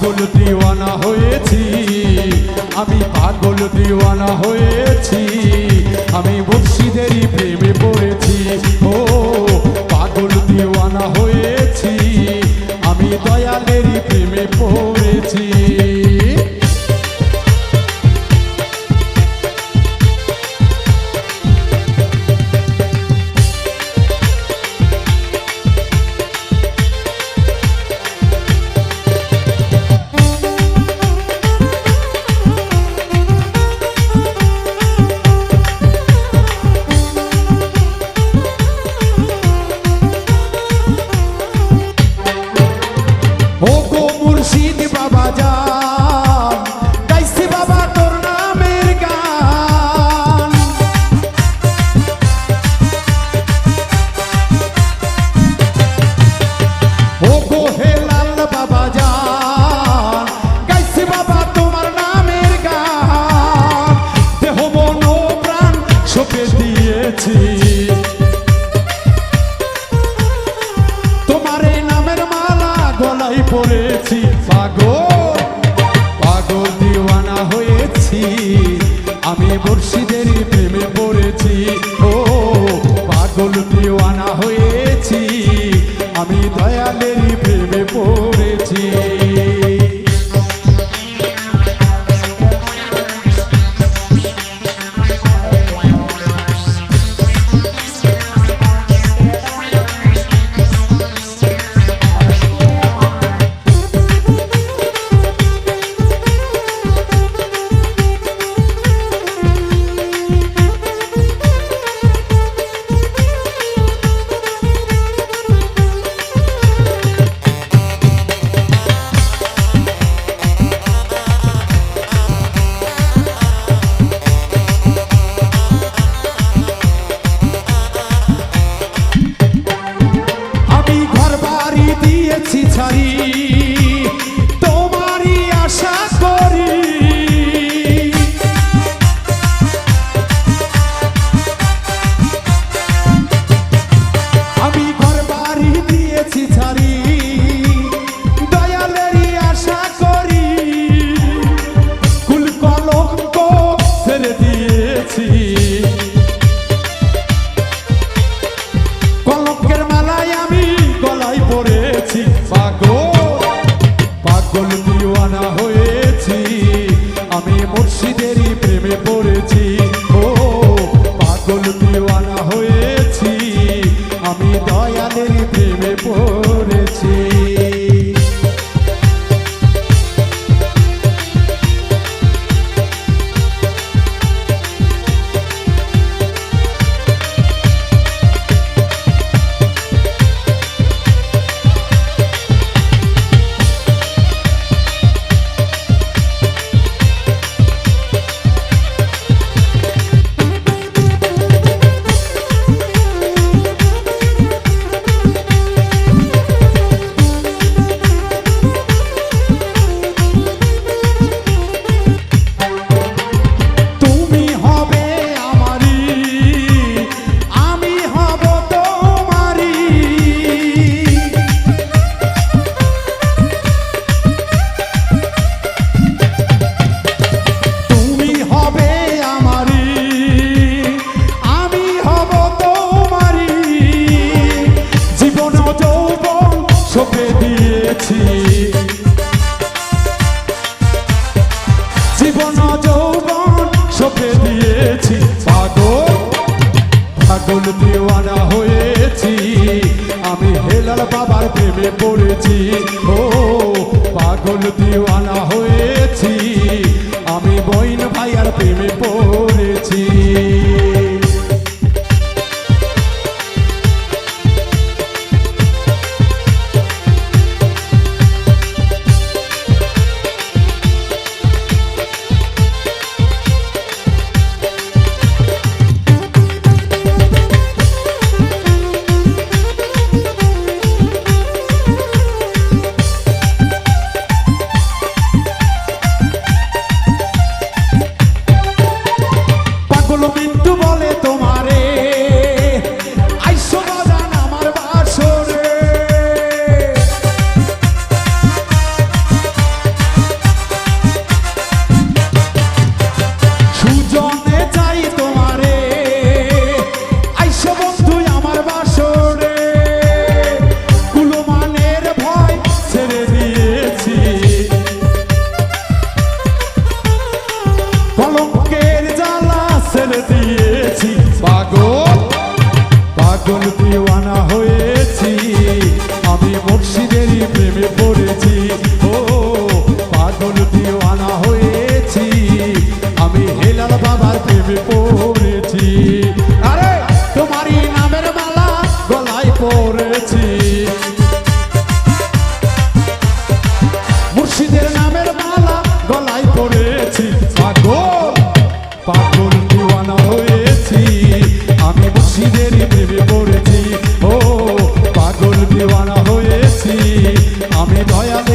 পাগল দিওয়ানা হয়েছি। আমি পাগল দিওয়ানা হয়েছি। আমি মুর্শিদেরই প্রেমে পড়েছি। ও হয়েছি পাগল পাগল দিওয়ানা হয়েছি। আমি মুর্শিদ না হয়ে পাগল দিওয়ানা হয়েছি। আমি হেলাল বাবার প্রেমে পড়েছি। ও, পাগল দিওয়ানা হয়েছি। আমি বইন ভাইয়ার প্রেমে পড়েছি। কলঙ্কের জ্বালা ছেড়ে দিয়েছি। পাগল পাগল দিওয়ানা হয়েছি। আমি মুর্শিদেরই প্রেমে পড়েছি। ও, পাগল দিওয়ানা হয়েছি। আমি হেলাল বাবার প্রেমে পড়েছি। ভেবে পড়েছি। ও পাগল দিওয়ানা হয়েছি। আমি দয়াল